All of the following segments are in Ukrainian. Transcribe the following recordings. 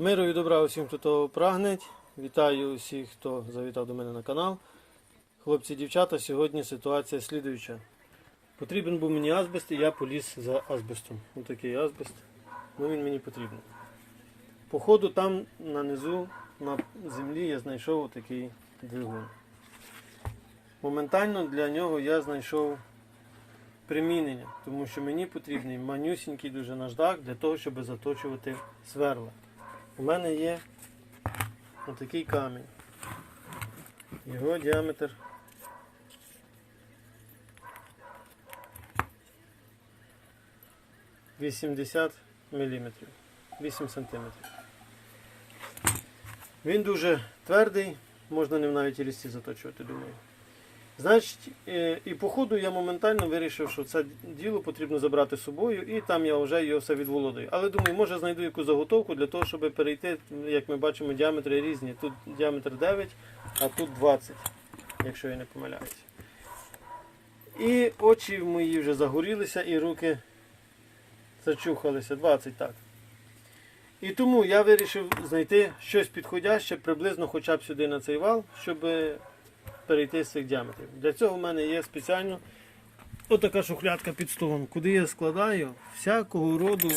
Миру і добра усім, хто того прагне. Вітаю усіх, хто завітав до мене на канал. Хлопці, дівчата, сьогодні ситуація слідуюча. Потрібен був мені азбест, і я поліз за азбестом. Ось такий азбест. Ну він мені потрібен. По ходу там нанизу на землі я знайшов такий двигун. Моментально для нього я знайшов примінення, тому що мені потрібний манюсінький дуже наждак для того, щоб заточувати сверла. У мене є отакий камінь. Його діаметр – 80 мм. 8 см. Він дуже твердий, можна ним навіть і лісті заточувати, думаю. Значить, е, і по ходу я моментально вирішив, що це діло потрібно забрати з собою, і там я вже його все відволодую. Але думаю, може знайду яку заготовку для того, щоб перейти, як ми бачимо, діаметри різні. Тут діаметр 9, а тут 20, якщо я не помиляюся. І очі мої вже загорілися, і руки зачухалися, 20 так. І тому я вирішив знайти щось підходяще, приблизно хоча б сюди на цей вал, щоб перейти з цих діаметрів. Для цього в мене є спеціально отака шухлядка під столом, куди я складаю всякого роду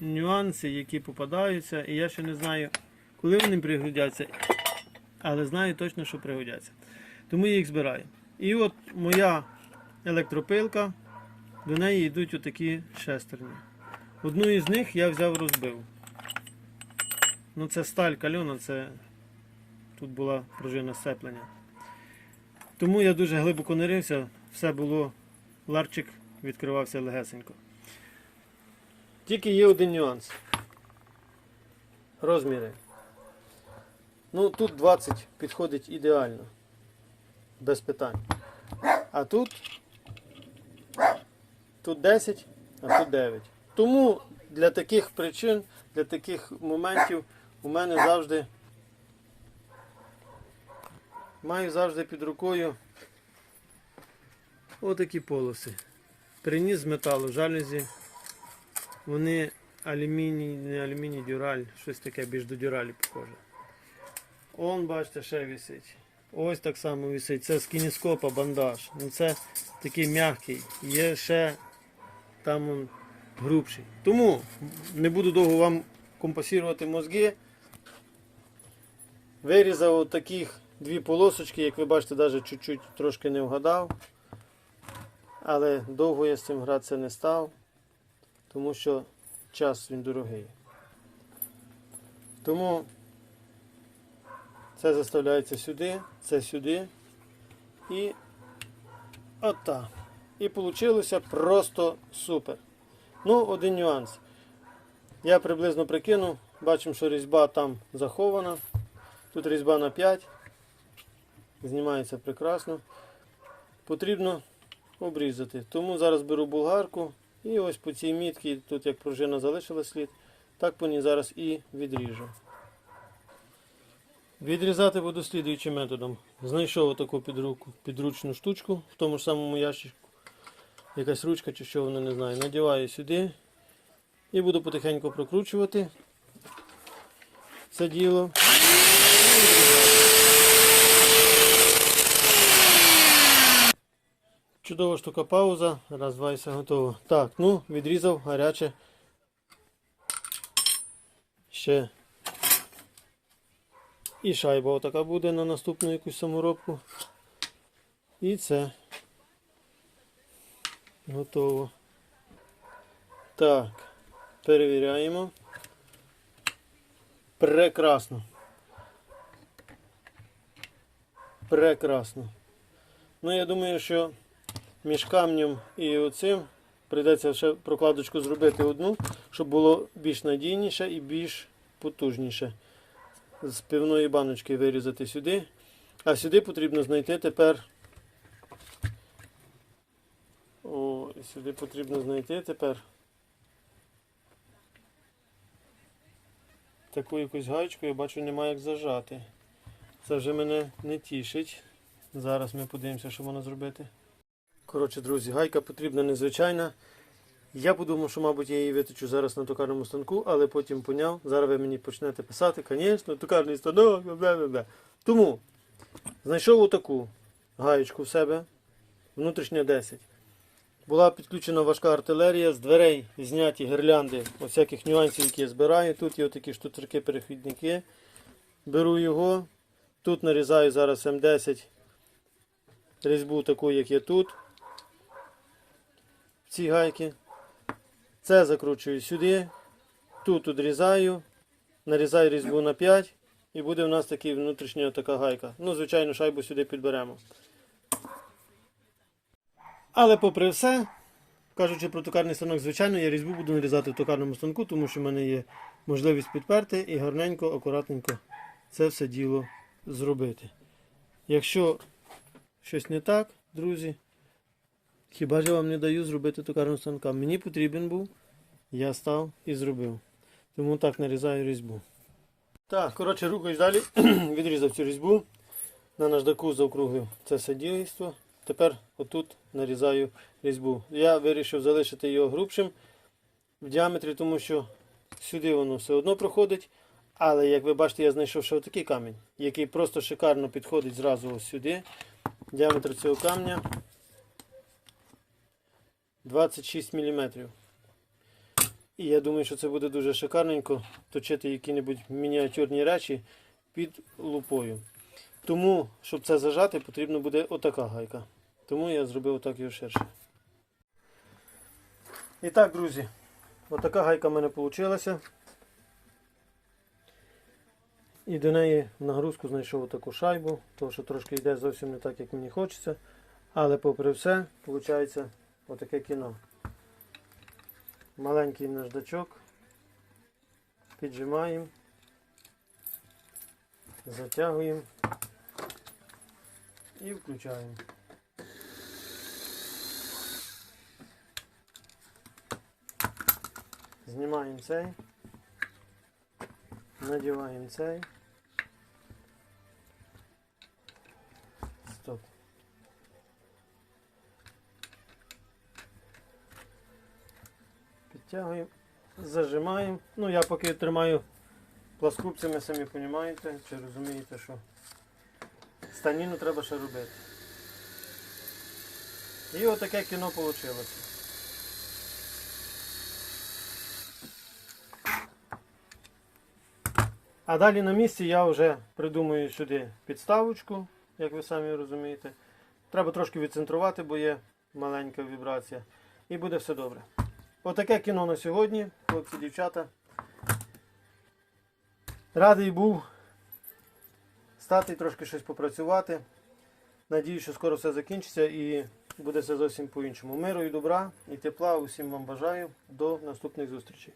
нюанси, які попадаються, і я ще не знаю, коли вони пригодяться, але знаю точно, що пригодяться. Тому я їх збираю. І от моя електропилка, до неї йдуть отакі шестерні. Одну із них я взяв розбив. Ну це сталь кальона, це тут була пружина сцеплення. Тому я дуже глибоко не рився, все було, ларчик відкривався легесенько. Тільки є один нюанс. Розміри. Ну тут 20 підходить ідеально. Без питань. А тут, тут 10, а тут 9. Тому для таких причин, для таких моментів у мене завжди маю завжди під рукою отакі полоси. Приніс з металу, жалюзі. Вони алюміній, не алюміній, дюраль, щось таке більш до дюралі похоже. Он, бачите, ще висить. Ось так само висить. Це з кінескопа бандаж. Ну це такий м'який. Є ще там он грубший. Тому не буду довго вам компасувати мозги. Вирізав таких дві полосочки, як ви бачите, навіть чуть-чуть трошки не вгадав. Але довго я з цим гратися не став, тому що час він дорогий. Тому це заставляється сюди, це сюди і отак. І вийшло просто супер. Ну, один нюанс. Я приблизно прикинув, бачимо, що різьба там захована. Тут різьба на 5. Знімається прекрасно. Потрібно обрізати. Тому зараз беру булгарку і ось по цій мітці, тут як пружина залишила слід, так по ній зараз і відріжу. Відрізати буду слідуючим методом. Знайшов таку підручну штучку в тому ж самому ящичку. Якась ручка чи що воно не знаю. Надіваю сюди і буду потихеньку прокручувати це діло. Чудова штука пауза. Раз, два і все готово. Так, ну, відрізав гаряче. Ще. І шайба отака буде на наступну якусь саморобку. І це. Готово. Так, перевіряємо. Прекрасно. Прекрасно. Ну, я думаю, що між камнем і оцим прийдеться ще прокладочку зробити одну, щоб було більш надійніше і більш потужніше. З пивної баночки вирізати сюди. А сюди потрібно знайти тепер. О, сюди потрібно знайти тепер. Таку якусь гаечку я бачу немає як зажати. Це вже мене не тішить. Зараз ми подивимося, що можна зробити. Коротше, друзі, гайка потрібна незвичайна. Я подумав, що, мабуть, я її виточу зараз на токарному станку, але потім поняв, зараз ви мені почнете писати, звісно, токарний станок, бла. Тому знайшов отаку гаєчку в себе, внутрішня 10. Була підключена важка артилерія, з дверей зняті гірлянди, всяких нюансів, які я збираю. Тут є такі штуцерки-перехідники. Беру його. Тут нарізаю зараз М10 різьбу таку, як є тут. В цій гайки. Це закручую сюди. Тут відрізаю. Нарізаю різьбу на 5. І буде у нас такий внутрішня така гайка. Ну, звичайно, шайбу сюди підберемо. Але попри все, кажучи про токарний станок, звичайно, я різьбу буду нарізати в токарному станку, тому що в мене є можливість підперти і гарненько, акуратненько це все діло зробити. Якщо щось не так, друзі, хіба ж я вам не даю зробити токарного станка? Мені потрібен був, я став і зробив. Тому так нарізаю різьбу. Так, коротше, рухаюсь далі. Відрізав цю різьбу. На наждаку заокруглив це все дійство. Тепер отут нарізаю різьбу. Я вирішив залишити його грубшим в діаметрі, тому що сюди воно все одно проходить. Але як ви бачите, я знайшов ще отакий камінь, який просто шикарно підходить зразу ось сюди. Діаметр цього камня 26 мм. І я думаю, що це буде дуже шикарненько точити які-небудь мініатюрні речі під лупою. Тому, щоб це зажати, потрібно буде отака гайка. Тому я зробив отак його ширше. І так, друзі, отака гайка в мене вийшла. І до неї в нагрузку знайшов таку шайбу, тому що трошки йде зовсім не так, як мені хочеться. Але попри все, виходить отаке кіно. Маленький наждачок. Піджимаємо. Затягуємо і включаємо. Знімаємо цей. Надіваємо цей. Підтягуємо, зажимаємо. Ну, я поки тримаю пласкупцями, самі розумієте, чи розумієте, що станіну треба ще робити. І отаке кіно вийшло. А далі на місці я вже придумую сюди підставочку, як ви самі розумієте. Треба трошки відцентрувати, бо є маленька вібрація. І буде все добре. Отаке кіно на сьогодні, хлопці, дівчата. Радий був стати трошки щось попрацювати. Надію, що скоро все закінчиться і буде все зовсім по-іншому. Миру і добра і тепла усім вам бажаю. До наступних зустрічей.